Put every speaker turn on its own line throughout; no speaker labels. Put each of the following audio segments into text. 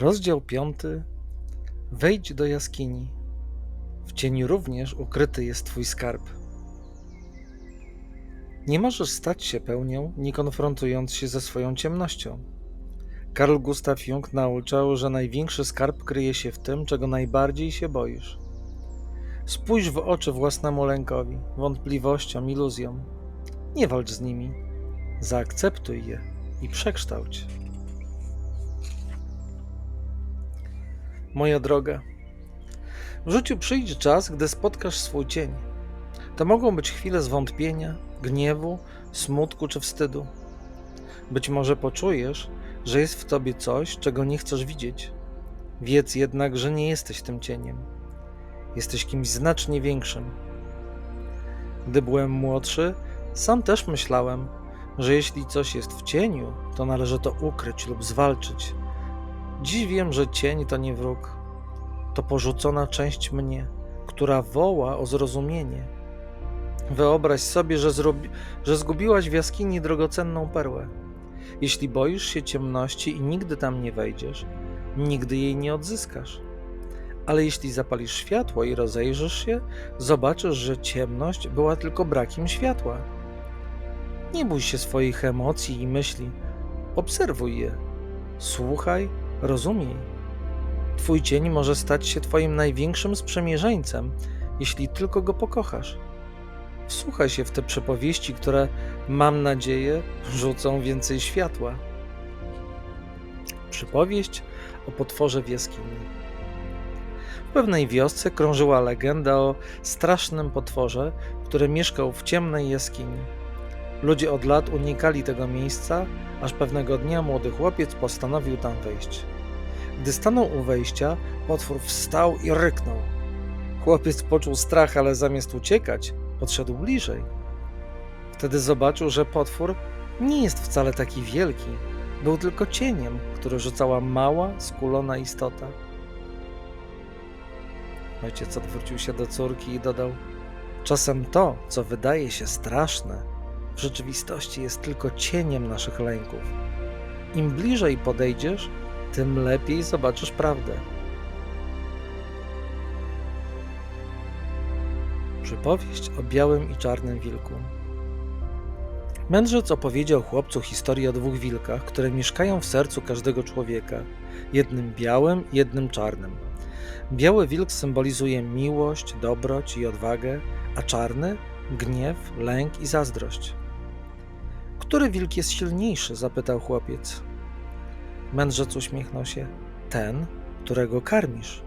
Rozdział piąty. Wejdź do jaskini. W cieniu również ukryty jest Twój skarb. Nie możesz stać się pełnią, nie konfrontując się ze swoją ciemnością. Karl Gustav Jung nauczał, że największy skarb kryje się w tym, czego najbardziej się boisz. Spójrz w oczy własnemu lękowi, wątpliwościom, iluzjom. Nie walcz z nimi. Zaakceptuj je i przekształć. Moja droga, w życiu przyjdzie czas, gdy spotkasz swój cień. To mogą być chwile zwątpienia, gniewu, smutku czy wstydu. Być może poczujesz, że jest w tobie coś, czego nie chcesz widzieć. Wiedz jednak, że nie jesteś tym cieniem. Jesteś kimś znacznie większym. Gdy byłem młodszy, sam też myślałem, że jeśli coś jest w cieniu, to należy to ukryć lub zwalczyć. Dziś wiem, że cień to nie wróg. To porzucona część mnie, która woła o zrozumienie. Wyobraź sobie, że, zrobi, że zgubiłaś w jaskini drogocenną perłę. Jeśli boisz się ciemności i nigdy tam nie wejdziesz, nigdy jej nie odzyskasz. Ale jeśli zapalisz światło i rozejrzysz się, zobaczysz, że ciemność była tylko brakiem światła. Nie bój się swoich emocji i myśli, obserwuj je, słuchaj, rozumiej. Twój cień może stać się Twoim największym sprzymierzeńcem, jeśli tylko go pokochasz. Wsłuchaj się w te przypowieści, które, mam nadzieję, rzucą więcej światła. Przypowieść o potworze w jaskini. W pewnej wiosce krążyła legenda o strasznym potworze, który mieszkał w ciemnej jaskini. Ludzie od lat unikali tego miejsca, aż pewnego dnia młody chłopiec postanowił tam wejść. Gdy stanął u wejścia, potwór wstał i ryknął. Chłopiec poczuł strach, ale zamiast uciekać, podszedł bliżej. Wtedy zobaczył, że potwór nie jest wcale taki wielki. Był tylko cieniem, który rzucała mała, skulona istota. Ojciec odwrócił się do córki i dodał: Czasem to, co wydaje się straszne, w rzeczywistości jest tylko cieniem naszych lęków. Im bliżej podejdziesz, tym lepiej zobaczysz prawdę. Przypowieść o białym i czarnym wilku. Mędrzec opowiedział chłopcu historię o dwóch wilkach, które mieszkają w sercu każdego człowieka, jednym białym, jednym czarnym. Biały wilk symbolizuje miłość, dobroć i odwagę, a czarny gniew, lęk i zazdrość. Który wilk jest silniejszy? zapytał chłopiec. Mędrzec uśmiechnął się. Ten, którego karmisz.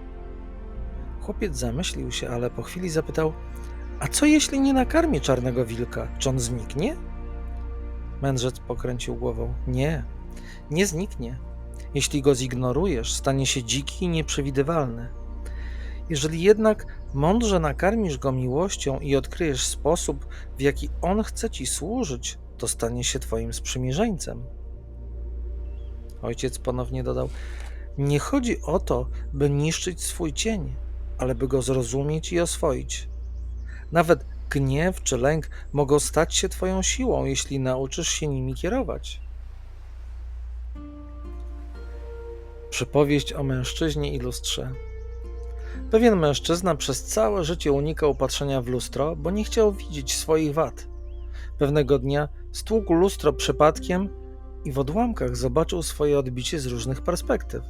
Chłopiec zamyślił się, ale po chwili zapytał: A co jeśli nie nakarmię czarnego wilka? Czy on zniknie? Mędrzec pokręcił głową. Nie, nie zniknie. Jeśli go zignorujesz, stanie się dziki i nieprzewidywalny. Jeżeli jednak mądrze nakarmisz go miłością i odkryjesz sposób, w jaki on chce ci służyć, to stanie się twoim sprzymierzeńcem. Ojciec ponownie dodał: Nie chodzi o to, by niszczyć swój cień, ale by go zrozumieć i oswoić. Nawet gniew czy lęk mogą stać się Twoją siłą, jeśli nauczysz się nimi kierować. Przypowieść o mężczyźnie i lustrze. Pewien mężczyzna przez całe życie unikał patrzenia w lustro, bo nie chciał widzieć swoich wad. Pewnego dnia stłukł lustro przypadkiem i w odłamkach zobaczył swoje odbicie z różnych perspektyw.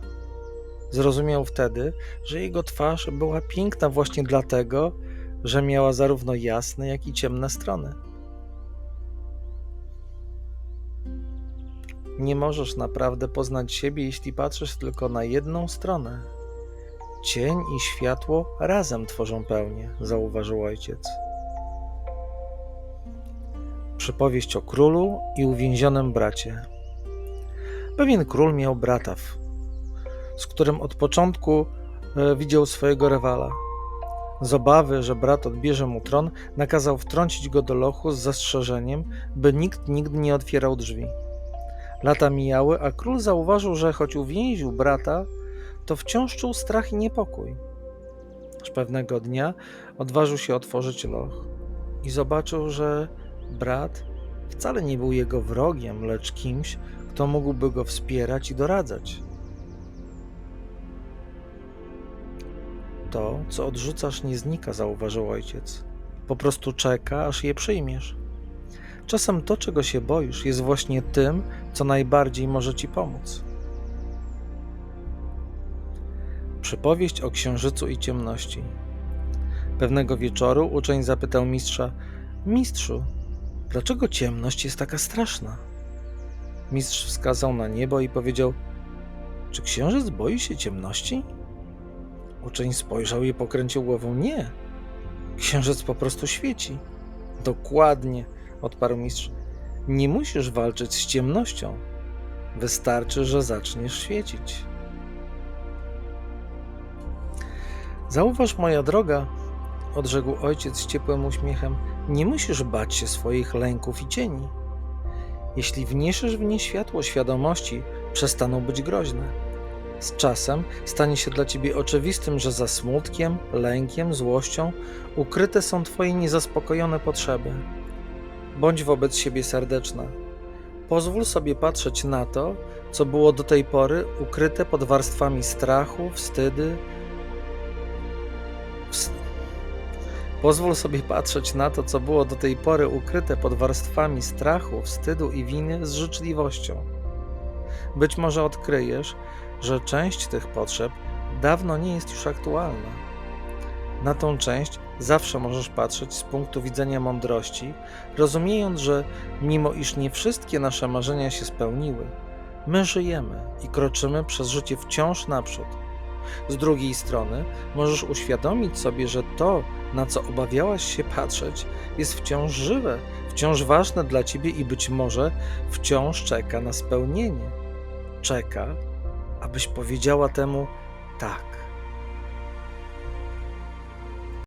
Zrozumiał wtedy, że jego twarz była piękna właśnie dlatego, że miała zarówno jasne, jak i ciemne strony. Nie możesz naprawdę poznać siebie, jeśli patrzysz tylko na jedną stronę. Cień i światło razem tworzą pełnię, zauważył ojciec. Przypowieść o królu i uwięzionym bracie. Pewien król miał brata, z którym od początku e, widział swojego rywala. Z obawy, że brat odbierze mu tron, nakazał wtrącić go do lochu z zastrzeżeniem, by nikt nigdy nie otwierał drzwi. Lata mijały, a król zauważył, że choć uwięził brata, to wciąż czuł strach i niepokój. Aż pewnego dnia odważył się otworzyć loch i zobaczył, że brat wcale nie był jego wrogiem, lecz kimś, kto mógłby go wspierać i doradzać. to, co odrzucasz, nie znika, zauważył ojciec. Po prostu czeka, aż je przyjmiesz. Czasem to, czego się boisz, jest właśnie tym, co najbardziej może ci pomóc. Przypowieść o księżycu i ciemności. Pewnego wieczoru uczeń zapytał mistrza: Mistrzu, dlaczego ciemność jest taka straszna? Mistrz wskazał na niebo i powiedział: Czy księżyc boi się ciemności? Uczeń spojrzał i pokręcił głową: Nie. Księżyc po prostu świeci. Dokładnie, odparł mistrz. Nie musisz walczyć z ciemnością. Wystarczy, że zaczniesz świecić. Zauważ, moja droga, odrzekł ojciec z ciepłym uśmiechem, nie musisz bać się swoich lęków i cieni. Jeśli wniesiesz w nie światło świadomości, przestaną być groźne. Z czasem stanie się dla ciebie oczywistym, że za smutkiem, lękiem, złością ukryte są twoje niezaspokojone potrzeby. Bądź wobec siebie serdeczna. Pozwól sobie patrzeć na to, co było do tej pory ukryte pod warstwami strachu, wstydy, Pozwól sobie patrzeć na to, co było do tej pory ukryte pod warstwami strachu, wstydu i winy z życzliwością. Być może odkryjesz, że część tych potrzeb dawno nie jest już aktualna. Na tą część zawsze możesz patrzeć z punktu widzenia mądrości, rozumiejąc, że mimo iż nie wszystkie nasze marzenia się spełniły, my żyjemy i kroczymy przez życie wciąż naprzód. Z drugiej strony, możesz uświadomić sobie, że to, na co obawiałaś się patrzeć, jest wciąż żywe, wciąż ważne dla ciebie i być może wciąż czeka na spełnienie. Czeka, abyś powiedziała temu tak.